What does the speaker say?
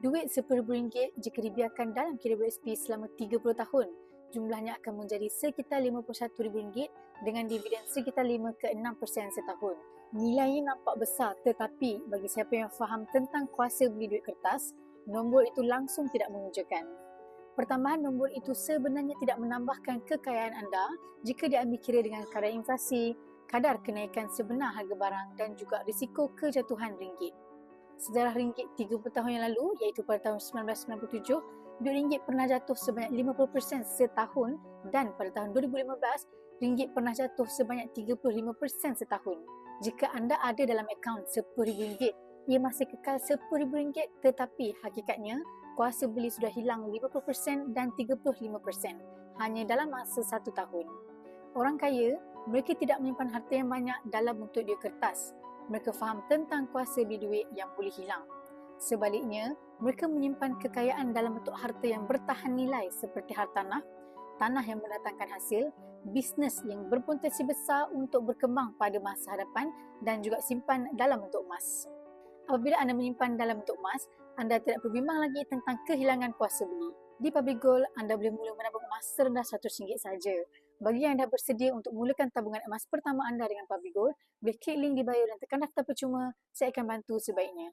Duit RM10,000 jika dibiarkan dalam KWSP selama 30 tahun, jumlahnya akan menjadi sekitar RM51,000 dengan dividen sekitar 5 ke 6% setahun. Nilainya nampak besar tetapi bagi siapa yang faham tentang kuasa beli duit kertas, nombor itu langsung tidak mengejutkan. Pertambahan nombor itu sebenarnya tidak menambahkan kekayaan anda jika diambil kira dengan kadar inflasi, kadar kenaikan sebenar harga barang dan juga risiko kejatuhan ringgit. Sejarah ringgit 30 tahun yang lalu iaitu pada tahun 1997, duit ringgit pernah jatuh sebanyak 50% setahun dan pada tahun 2015, ringgit pernah jatuh sebanyak 35% setahun. Jika anda ada dalam akaun RM10,000, ia masih kekal RM10,000 tetapi hakikatnya kuasa beli sudah hilang 50% dan 35% hanya dalam masa satu tahun. Orang kaya, mereka tidak menyimpan harta yang banyak dalam bentuk duit kertas mereka faham tentang kuasa beli duit yang boleh hilang. Sebaliknya, mereka menyimpan kekayaan dalam bentuk harta yang bertahan nilai seperti hartanah, tanah yang mendatangkan hasil, bisnes yang berpotensi besar untuk berkembang pada masa hadapan dan juga simpan dalam bentuk emas. Apabila anda menyimpan dalam bentuk emas, anda tidak perlu bimbang lagi tentang kehilangan kuasa beli. Di Public Gold, anda boleh mula menabung emas serendah RM100 saja. Bagi yang dah bersedia untuk mulakan tabungan emas pertama anda dengan Public Gold, boleh klik link di bio dan tekan daftar percuma. Saya akan bantu sebaiknya.